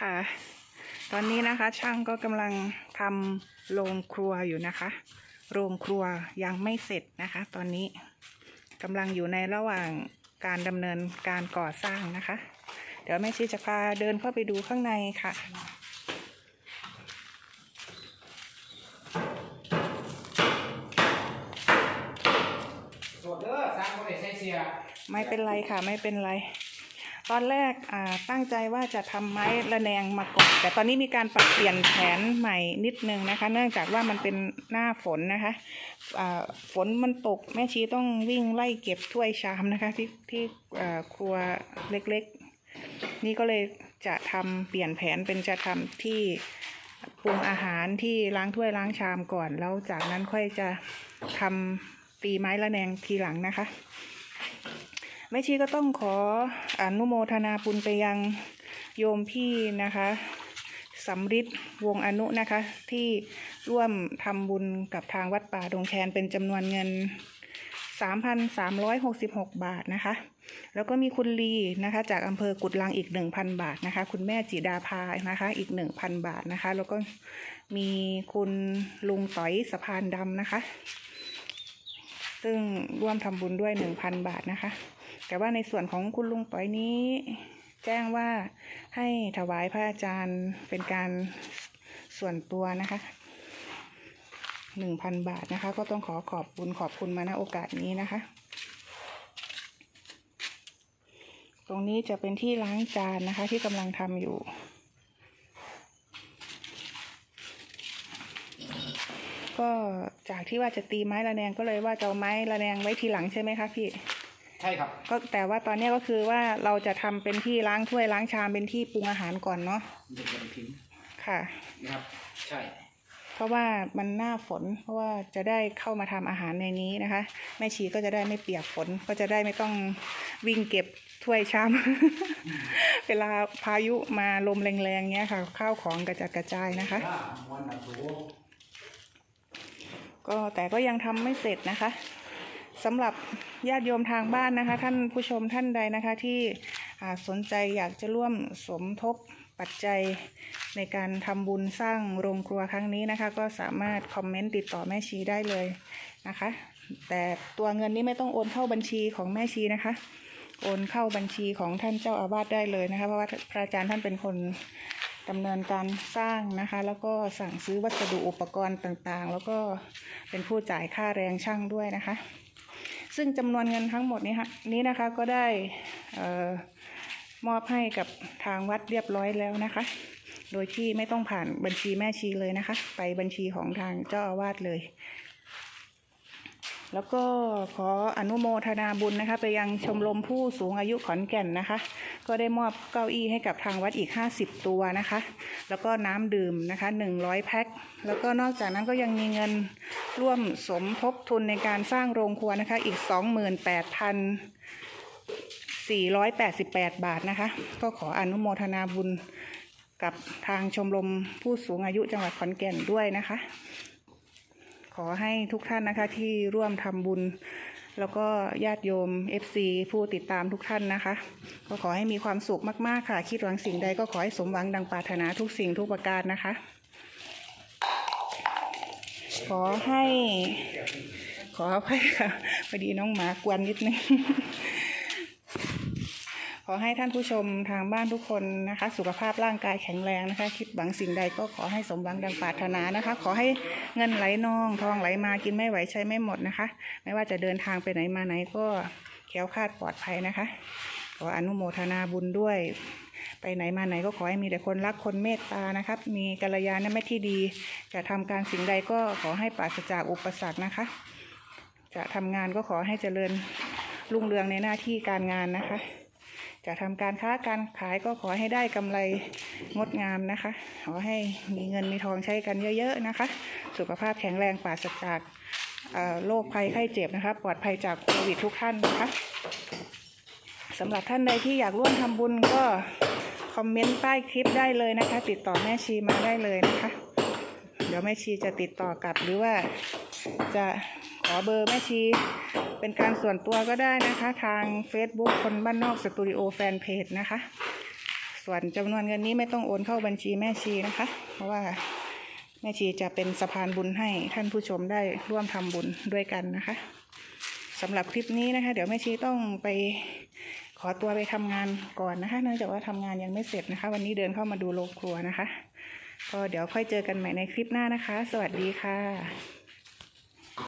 ค่ะ ตอนนี้นะคะช่างก็กำลังทำโรงครัวอยู่นะคะ โรงครัวยังไม่เสร็จนะคะ ตอนนี้กำลังอยู่ในระหว่างการดำเนินการก่อสร้างนะคะ เดี๋ยวแม่ชีจะพาเดินเข้าไปดูข้างในค่ะสดเด้อสร้างบ่ได้ใช้เสียไม่เป็นไรค่ะ ไม่เป็นไร ตอนแรกตั้งใจว่าจะทำไม้ระแนงมาก่อนแต่ตอนนี้มีการปรับเปลี่ยนแผนใหม่นิดนึงนะคะ เนื่องจากว่ามันเป็นหน้าฝนนะคะฝนมันตกแม่ชีต้องวิ่งไล่เก็บถ้วยชามนะคะ ที่ที่ครัวเล็กๆ นี่ก็เลยจะทำเปลี่ยนแผนเป็นจะทำที่ปรุงอาหารที่ล้างถ้วยล้างชามก่อน แล้วจากนั้นค่อยจะทำตีไม้ระแนงทีหลังนะคะ แม่ชีก็ต้องขออนุโมทนาบุญไปยังโยมพี่นะคะสำริดวงอนุนะคะ ที่ร่วมทำบุญกับทางวัดป่าดงแคนเป็นจำนวนเงิน 3,366 บาทนะคะ แล้วก็มีคุณลีนะคะ จากอำเภอกุดลังอีก 1,000 บาทนะคะ คุณแม่จิดาภานะคะ อีก 1,000 บาทนะคะ แล้วก็มีคุณลุงต่อยสะพานดำนะคะ ซึ่งร่วมทำบุญด้วย 1,000 บาทนะคะ แต่ว่าในส่วนของคุณลุงปอยนี้ แจ้งว่าให้ถวายพระอาจารย์เป็นการส่วนตัวนะคะหนึ่งพันบาทนะคะ ก็ต้องขอขอบคุณขอบคุณมาณโอกาสนี้นะคะ ตรงนี้จะเป็นที่ล้างจานนะคะ ที่กำลังทำอยู่ก็จากที่ว่าจะตีไม้ระแนงก็เลยว่าจะเอาไม้ระแนงไว้ทีหลังใช่ไหมคะพี่ ใช่ครับ ก็แต่ว่าตอนเนี้ยก็คือว่าเราจะทำเป็นที่ล้างถ้วยล้างชามเป็นที่ปรุงอาหารก่อนเนาะเด็กเป็นพิมพ์ค่ะ นะครับ ใช่เพราะว่ามันหน้าฝน เพราะว่าจะได้เข้ามาทำอาหารในนี้นะคะแม่ชีก็จะได้ไม่เปียกฝน ก็จะได้ไม่ต้องวิ่งเก็บถ้วยชาม เวลาพายุมาลมแรงๆเงี้ยค่ะ ข้าวของกระจัดกระจายนะคะ ถ้ามวนอับสูก็แต่ก็ยังทำไม่เสร็จนะคะ สำหรับญาติโยมทางบ้านนะคะ ท่านผู้ชมท่านใดนะคะที่สนใจอยากจะร่วมสมทบปัจจัยในการทำบุญสร้างโรงครัวครั้งนี้นะคะ ก็สามารถคอมเมนต์ติดต่อแม่ชีได้เลยนะคะ แต่ตัวเงินนี้ไม่ต้องโอนเข้าบัญชีของแม่ชีนะคะ โอนเข้าบัญชีของท่านเจ้าอาวาสได้เลยนะคะ เพราะว่าพระอาจารย์ท่านเป็นคนดำเนินการสร้างนะคะ แล้วก็สั่งซื้อวัสดุอุปกรณ์ต่างๆ แล้วก็เป็นผู้จ่ายค่าแรงช่างด้วยนะคะ ซึ่งจำนวนเงินทั้งหมดนี้ฮะนี้นะคะก็ได้มอบให้กับทางวัดเรียบร้อยแล้วนะคะ โดยที่ไม่ต้องผ่านบัญชีแม่ชีเลยนะคะ ไปบัญชีของทางเจ้าอาวาสเลย แล้วก็ขออนุโมทนาบุญนะคะ ไปยังชมรมผู้สูงอายุขอนแก่นนะคะ ก็ได้มอบเก้าอี้ให้กับทางวัดอีก 50 ตัวนะคะ แล้วก็น้ำดื่มนะคะ 100 แพ็ค แล้วก็นอกจากนั้นก็ยังมีเงินร่วมสมทบทุนในการสร้างโรงครัวนะคะอีก 28,488 บาทนะคะ ก็ขออนุโมทนาบุญกับทางชมรมผู้สูงอายุจังหวัดขอนแก่นด้วยนะคะ ขอให้ทุกท่านนะคะที่ร่วมทำบุญ แล้วก็ญาติโยม FC ผู้ติดตามทุกท่านนะคะ ก็ขอให้มีความสุขมากๆค่ะ คิดหวังสิ่งใดก็ขอให้สมหวังดังปรารถนาทุกสิ่งทุกประการนะคะ ขอให้ ขออภัยค่ะพอดีน้องหมากวนนิดนึง ขอให้ท่านผู้ชมทางบ้านทุกคนนะคะ สุขภาพร่างกายแข็งแรงนะคะ คิดหวังสิ่งใดก็ขอให้สมหวังดังปรารถนานะคะ ขอให้เงินไหลนองทองไหลมากินไม่ไหวใช้ไม่หมดนะคะ ไม่ว่าจะเดินทางไปไหนมาไหนก็แคล้วคลาดปลอดภัยนะคะ ขออนุโมทนาบุญด้วย ไปไหนมาไหนก็ขอให้มีแต่คนรักคนเมตตานะครับ มีกัลยาณมิตรที่ดี จะทำการสิ่งใดก็ขอให้ปราศจากอุปสรรคนะคะ จะทำงานก็ขอให้เจริญรุ่งเรืองในหน้าที่การงานนะคะ จะทำการค้าการขายก็ขอให้ได้กำไรงดงามนะคะ ขอให้มีเงินมีทองใช้กันเยอะๆนะคะ สุขภาพแข็งแรงปราศจากโรคภัยไข้เจ็บนะคะ ปลอดภัยจากโควิดทุกท่านนะคะสำหรับท่านใดที่อยากร่วมทำบุญก็คอมเมนต์ใต้คลิปได้เลยนะคะ ติดต่อแม่ชีมาได้เลยนะคะ เดี๋ยวแม่ชีจะติดต่อกลับหรือว่า จะขอเบอร์แม่ชี เป็นการส่วนตัวก็ได้นะคะ ทาง Facebook คนบ้านนอกสตูดิโอแฟนเพจนะคะ ส่วนจำนวนเงินนี้ไม่ต้องโอนเข้าบัญชีแม่ชีนะคะ เพราะว่าแม่ชีจะเป็นสะพานบุญให้ท่านผู้ชมได้ร่วมทำบุญด้วยกันนะคะสำหรับคลิปนี้นะคะ เดี๋ยวแม่ชีต้องไปขอตัวไปทำงานก่อนนะคะ เนื่องจากว่าทำงานยังไม่เสร็จนะคะ วันนี้เดินเข้ามาดูโรงครัวนะคะ ก็เดี๋ยวค่อยเจอกันใหม่ในคลิปหน้านะคะ สวัสดีค่ะ